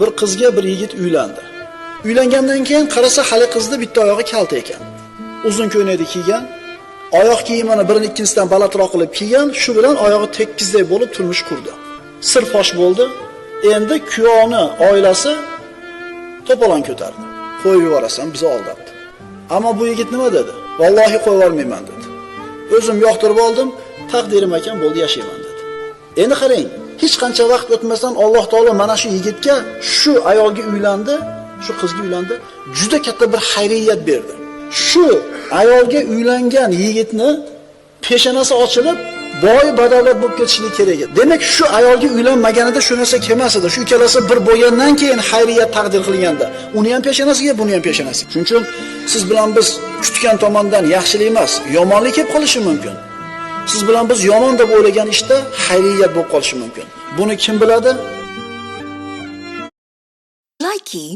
Bir qizga bir yigit uylandi. Uylangandan keyin qarasa hali qizni bitta oyog'i kalta ekan. Uzun ko'ylakni kiygan, oyoq kiyimini birini ikkinchisidan balandroq qilib kiygan, shu bilan oyog'i tekkizdek bo'lib turmush qurdi. Sir fosh bo'ldi. Endi kuyovni oilasi to'polon ko'tardi. Qo'yib yuborasan, bizni aldabdi. Ammo bu yigit nima dedi? Vallohi qo'yib yubormayman dedi. O'zim yoqtirib oldim, taqdirim ekan bo'ldi yashayman dedi. Endi qarang, hech qancha vaqt o'tmasdan Alloh taolo mana shu yigitga, shu ayolga uylandi, shu qizga uylandi, juda katta bir xayriyat berdi. Shu ayolga uylangan yigitni peshonasi ochilib, boy badavlat bo'lib ketishligi kerak edi. Demak, shu ayolga uylanmaganida shu narsa kelmas edi. Shu ikkalasi bir bo'lgandan keyin xayriyat taqdir qilganda, uni ham peshonasiga, buni ham peshonasiga. Shuning uchun siz bilan biz kutgan tomondan yaxshilik emas, yomonlik kelib qolishi mumkin. Siz bilan biz yomon deb o'ylagan ishda xayriyat bo'lib qolishi mumkin. Buni kim biladi? Likey